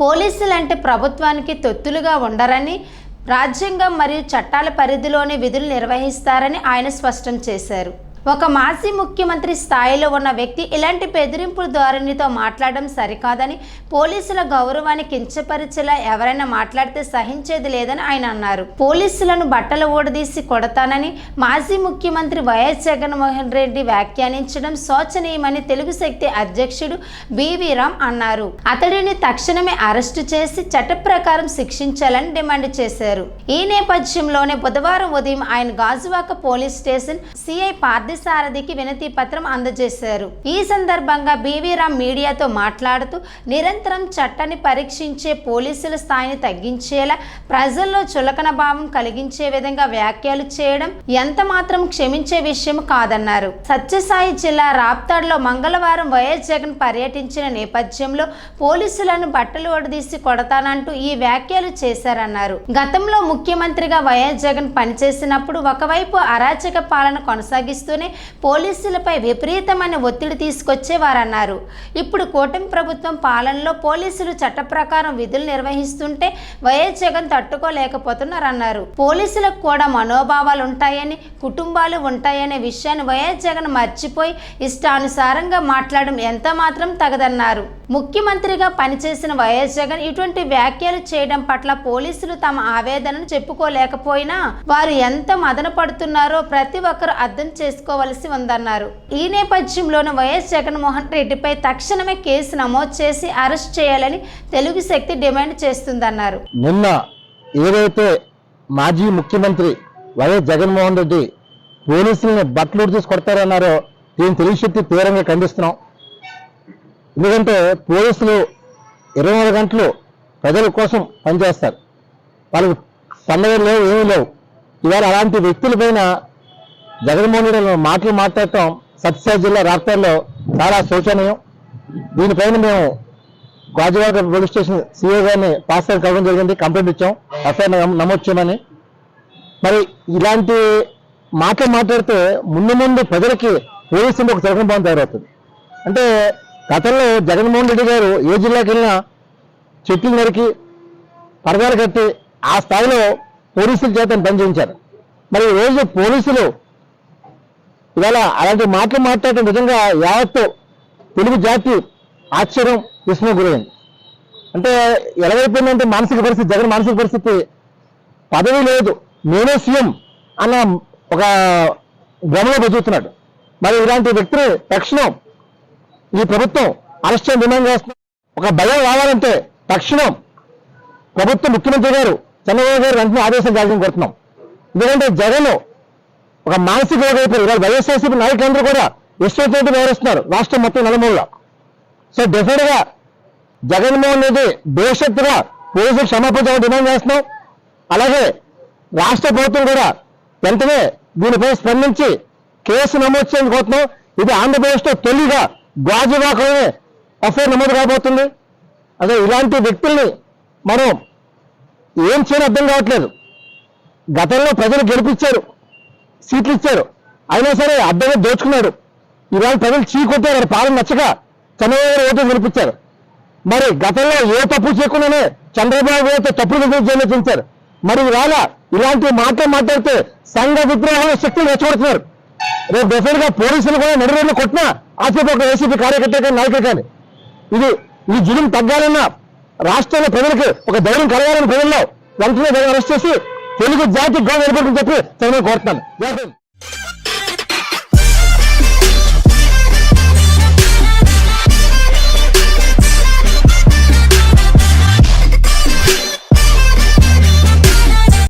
పోలీసులు అంటే ప్రభుత్వానికి తొత్తులుగా ఉండరని రాజ్యాంగం మరియు చట్టాల పరిధిలోనే విధులు నిర్వహిస్తారని ఆయన స్పష్టం చేశారు. ఒక మాజీ ముఖ్యమంత్రి స్థాయిలో ఉన్న వ్యక్తి ఇలాంటి బెదిరింపుల ధోరణితో మాట్లాడడం సరికాదని పోలీసుల గౌరవాన్ని కించపరిచేలా ఎవరైనా మాట్లాడితే సహించేది లేదని ఆయన అన్నారు. పోలీసులను బట్టలు ఊడదీసి కొడతానని మాజీ ముఖ్యమంత్రి వైఎస్ జగన్మోహన్ రెడ్డి వ్యాఖ్యానించడం శోచనీయమని తెలుగు శక్తి అధ్యక్షుడు బివి రామ్ అన్నారు. అతడిని తక్షణమే అరెస్టు చేసి చట్ట ప్రకారం శిక్షించాలని డిమాండ్ చేశారు. ఈ నేపథ్యంలోనే బుధవారం ఉదయం ఆయన గాజువాక పోలీస్ స్టేషన్ సిఐ పార్థి పార్థసారథికి వినతి పత్రం అందజేశారు. ఈ సందర్భంగా బీవీరామ్ మీడియాతో మాట్లాడుతూ నిరంతరం చట్టాన్ని పరీక్షించే పోలీసుల స్థాయిని తగ్గించేలా ప్రజల్లో చులకన భావం కలిగించే విధంగా వ్యాఖ్యలు చేయడం ఎంత మాత్రం క్షమించే విషయం కాదన్నారు. సత్యసాయి జిల్లా రాప్తాడ్లో మంగళవారం వైఎస్ జగన్ పర్యటించిన నేపథ్యంలో పోలీసులను బట్టలు ఒడదీసి కొడతానంటూ ఈ వ్యాఖ్యలు చేశారన్నారు. గతంలో ముఖ్యమంత్రిగా వైఎస్ జగన్ పనిచేసినప్పుడు ఒకవైపు అరాచక పాలన కొనసాగిస్తూ చేస్తూనే పోలీసులపై విపరీతమైన ఒత్తిడి తీసుకొచ్చేవారన్నారు. ఇప్పుడు కూటమి ప్రభుత్వం పాలనలో పోలీసులు చట్ట ప్రకారం విధులు నిర్వహిస్తుంటే వైఎస్ జగన్ తట్టుకోలేకపోతున్నారన్నారు. పోలీసులకు కూడా మనోభావాలు ఉంటాయని కుటుంబాలు ఉంటాయనే విషయాన్ని వైఎస్ జగన్ మర్చిపోయి ఇష్టానుసారంగా మాట్లాడడం ఎంత మాత్రం తగదన్నారు. ముఖ్యమంత్రిగా పనిచేసిన వైఎస్ జగన్ ఇటువంటి వ్యాఖ్యలు చేయడం పట్ల పోలీసులు తమ ఆవేదనను చెప్పుకోలేకపోయినా వారు ఎంత మదన పడుతున్నారో ప్రతి ఒక్కరు అర్థం చేసుకోవలసి ఉందన్నారు. ఈ నేపథ్యంలోనే వైఎస్ జగన్మోహన్ రెడ్డిపై తక్షణమే కేసు నమోదు చేసి అరెస్ట్ చేయాలని తెలుగు శక్తి డిమాండ్ చేస్తుందన్నారు. నిన్న ఏదైతే మాజీ ముఖ్యమంత్రి వైఎస్ జగన్మోహన్ రెడ్డి పోలీసులను బట్టలు తీసి కొడతారన్నారో దీని తెలుగు శక్తి తీవ్రంగా ఖండిస్తున్నాం. ఎందుకంటే పోలీసులు ఇరవై నాలుగు గంటలు ప్రజల కోసం పనిచేస్తారు. వాళ్ళకి పండుగలు లేవు ఏమీ లేవు. ఇవాళ అలాంటి వ్యక్తులపైన జగన్మోహన్ రెడ్డి మాటలు మాట్లాడటం సత్యసాయి జిల్లా రాప్తార్లో చాలా శోచనీయం. దీనిపైన మేము గాజువాక పోలీస్ స్టేషన్ సీఏ గారిని పాస్ కావడం జరిగింది కంప్లైంట్ ఇచ్చాం. ఎఫ్ఐఆర్ నమోదు చేయమని. మరి ఇలాంటి మాటలు మాట్లాడితే ముందు ముందు ప్రజలకి పోలీసులు ఒక చరకం బాగుంది తయారవుతుంది. అంటే గతంలో జగన్మోహన్ రెడ్డి గారు ఏ జిల్లాకి వెళ్ళినా చెట్లు నరికి పరదాలు కట్టి ఆ స్థాయిలో పోలీసుల చేత పనిచేయించారు మరి ఈ రోజు పోలీసులు ఇవాళ అలాంటి మాటలు మాట్లాడటం నిజంగా యావత్తు తెలుగు జాతి ఆశ్చర్యం విస్మయం గురైంది. అంటే ఎలాగైపోయిందంటే మానసిక పరిస్థితి జగన్ మానసిక పరిస్థితి పదవి లేదు నేనే సీఎం అన్న ఒక భ్రమలో బతుకుతున్నాడు. మరి ఇలాంటి వ్యక్తిని తక్షణం ఈ ప్రభుత్వం అరెస్ట్ డిమాండ్ చేస్తుంది. ఒక భయం రావాలంటే తక్షణం ప్రభుత్వ ముఖ్యమంత్రి గారు చంద్రబాబు గారు వెంటనే ఆదేశం జాగ్రత్త కొడుతున్నాం ఎందుకంటే జగన్ ఒక మానసిక రోగైపోయి ఇవాళ వైఎస్ఆర్సీపీ నాయకులందరూ కూడా ఇష్టమైనట్టు వ్యవహరిస్తున్నారు రాష్ట్రం మొత్తం నలుమూలలో. సో డెఫినెట్గా జగన్మోహన్ రెడ్డి భవిష్యత్తుగా పోలీసులు క్షమాపణ డిమాండ్ చేస్తున్నాం. అలాగే రాష్ట్ర ప్రభుత్వం కూడా వెంటనే దీనిపై స్పందించి కేసు నమోదు చేయడానికి కోరుతున్నాం. ఇది ఆంధ్రప్రదేశ్లో తొలిగా గాజువాకలోనే ఎఫ్ఐఆర్ నమోదు కాబోతుంది. అదే ఇలాంటి వ్యక్తుల్ని మనం ఏం చేయని అర్థం కావట్లేదు. గతంలో ప్రజలు గెలిపించారు సీట్లు ఇచ్చారు అయినా సరే అర్థమే దోచుకున్నాడు. ఇవాళ ప్రజలు చీకొట్టారు వారి పాలన నచ్చక చంద్రబాబు గారు ఓటు గెలిపించారు మరి గతంలో ఏ తప్పు చేయకుండానే చంద్రబాబు గారితో తప్పులు జైలు మరి ఇవాళ ఇలాంటి మాటలు మాట్లాడితే సంఘ విగ్రహాల శక్తులు రెచ్చగొడుతున్నారు. రేపు డెఫినెట్గా పోలీసులు కూడా నడి రోడ్లు కొట్టినా ఆసేపు ఒక ఏసీపీ కార్యకర్త కానీ నాయకులు కానీ. ఇది ఈ జులుం తగ్గాలన్నా రాష్ట్రంలో ప్రజలకు ఒక ధైర్యం కలగాలని ప్రజల్లో వెంటనే అరెస్ట్ చేసి తెలుగు జాతి గౌరవ చెప్పి చదివి కోరుతున్నాను.